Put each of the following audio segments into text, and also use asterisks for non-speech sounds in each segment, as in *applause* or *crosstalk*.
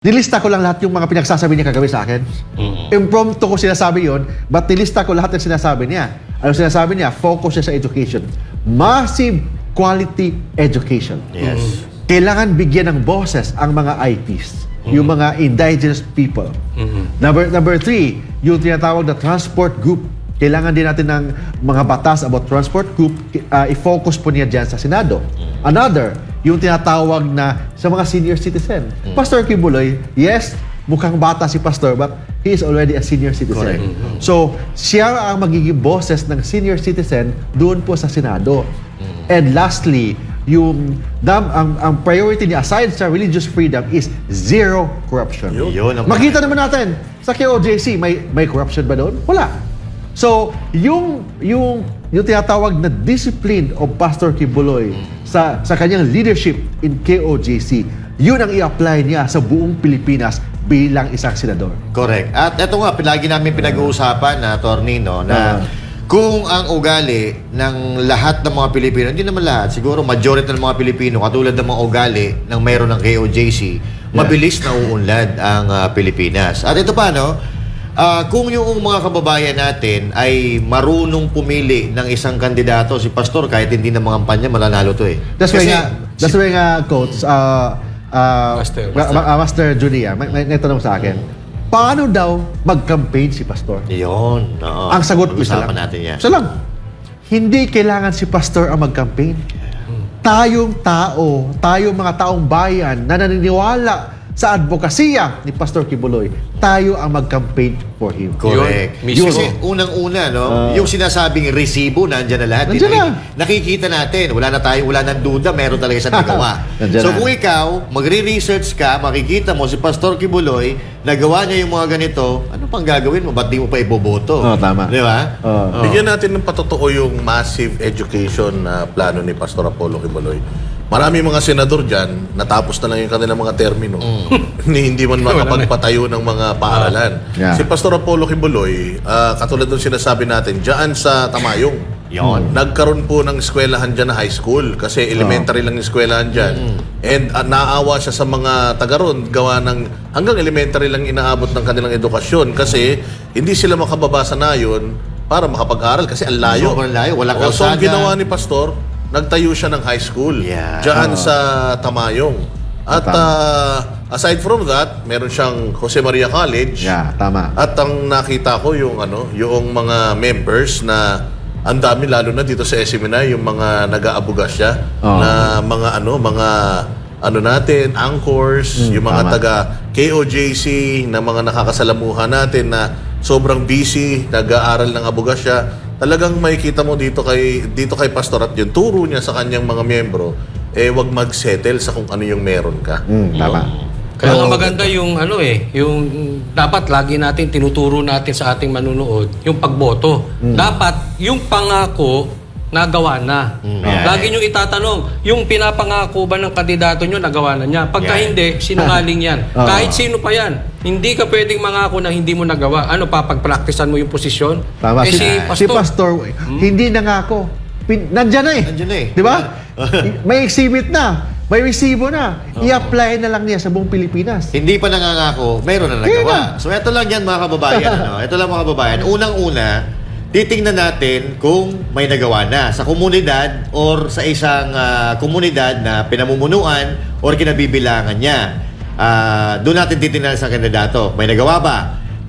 Nilista ko lang lahat yung mga pinagsasabi niya kagabi sa akin. Impromptu ko sinasabi yon, but nilista ko lahat ng sinasabi niya. Ano sinasabi niya? Focus siya sa education. Massive quality education. Yes. Kailangan bigyan ng boses ang mga IPs, yung mga indigenous people. Number number three, yung tinatawag na transport group. Kailangan din natin ng mga batas about transport group, uh, i-focus po niya dyan sa Senado. Another, yung tinatawag na sa mga senior citizen. Pastor Kibuloy, yes, mukhang bata si Pastor, but he is already a senior citizen. Correct. So, siya ang magiging boses ng senior citizen doon po sa Senado. And lastly, yung dam, ang, ang priority niya aside sa religious freedom is zero corruption. Yun Makita naman natin sa KOJC, may may corruption ba doon? Wala. So, yung yung yung tinatawag na discipline of Pastor Kibuloy sa sa kanyang leadership in KOJC, yun ang i-apply niya sa buong Pilipinas bilang isang senador. Correct. At ito nga, lagi namin pinag-uusapan na, attorney, no, na Ah. kung ang ugali ng lahat ng mga Pilipino, hindi naman lahat, siguro majority ng mga Pilipino, katulad ng mga ugali ng mayroon ng KOJC, mabilis na uunlad ang ah, Pilipinas. At ito pa, no, ah, kung yung mga kababayan natin ay marunong pumili ng isang kandidato, si Pastor, kahit hindi na mga kampanya, malanalo to eh. That's why nga, that's why nga, Coach, uh, uh, Master. Ma- Ma- uh, Master Julia, may, may, may tanong sa akin, paano daw mag-campaign si Pastor? Yun. oo. Ang sagot isa Pag-usapan lang. natin yan. Isa lang. Hindi kailangan si pastor ang mag-campaign. Tayong tao, tayong mga taong bayan na naniniwala sa advokasya ni Pastor Kibuloy, tayo ang mag-campaign for him. Correct. Yun. Kasi unang-una, no, Ah. yung sinasabing resibo, nandyan na lahat. Nandyan Naki- na. Nakikita natin. Wala na tayo, wala nang duda, meron talaga siyang nagawa. *laughs* Nandyan so na. kung ikaw, magre-research ka, makikita mo si Pastor Kibuloy, nagawa niya yung mga ganito, ano pang gagawin mo? Ba't di mo pa iboboto? Oo, tama. Di ba? Oo. Oo. Bigyan natin ng patotoo yung massive education na plano ni Pastor Apollo Kibuloy. Marami mga senador dyan, natapos na lang yung kanilang mga termino. *laughs* Ni hindi man makapagpatayo ng mga paaralan. Yeah. Si Pastor Apollo Kibuloy, ah, katulad ng sinasabi natin, dyan sa Tamayong. Yon. Nagkaroon po ng eskwelahan dyan na high school kasi elementary lang yung eskwelahan dyan. And ah, naaawa siya sa mga taga ron gawa ng hanggang elementary lang inaabot ng kanilang edukasyon kasi hindi sila makababa sa nayon para makapag-aral kasi ang layo. Sobrang layo, walang O, So ang kalsada. ginawa ni Pastor, nagtayo siya ng high school Yeah. dyan sa Tamayong. At Tama. ah, aside from that, meron siyang Jose Maria College. Yeah, tama. At ang nakita ko yung ano, yung mga members na ang dami lalo na dito sa SMNI yung mga nag-aabuga siya Oo. na mga ano, mga ano natin, anchors, yung mga tama. taga KOJC na mga nakakasalamuha natin na sobrang busy, nag-aaral ng abugasya. Talagang makikita mo dito kay dito kay pastor at yung turo niya sa kanyang mga miyembro eh wag mag-settle sa kung ano yung meron ka. Mm, tama. Kaya nga maganda yung ano eh, yung dapat lagi natin tinuturo natin sa ating manunood, yung pagboto. Dapat yung pangako nagawa na. Ayan. Lagi nyo itatanong, yung pinapangako ba ng kandidato nyo nagawa na niya? Pagka Yan. hindi, *laughs* sinungaling yan. Oo. Kahit sino pa yan. Hindi ka pwedeng mangako na hindi mo nagawa. Ano, papagpraktisan mo yung posisyon? Tama. Eh, si, si si Pastor, pastor, hindi na nga ako. Pin, nandyan na eh. Nandyan na eh. Di ba? *laughs* May exhibit na. May resibo na. I-apply na lang niya sa buong Pilipinas. Hindi pa nangangako, meron na nagawa. So ito lang yan mga kababayan. *laughs* ano? Ito lang mga kababayan. Unang-una, titingnan natin kung may nagawa na sa komunidad or sa isang ah, komunidad na pinamumunuan or kinabibilangan niya. Ah, doon natin titingnan sa kandidato. May nagawa ba?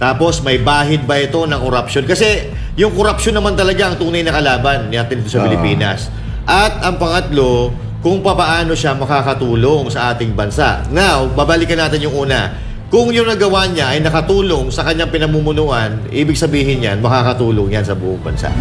Tapos may bahid ba ito ng korupsyon? Kasi yung korupsyon naman talaga ang tunay na kalaban natin dito sa Ah. Pilipinas. At ang pangatlo, kung papaano siya makakatulong sa ating bansa. Now, babalikan natin yung una. Kung yung nagawa niya ay nakatulong sa kanyang pinamumunuan, ibig sabihin yan, makakatulong yan sa buong bansa.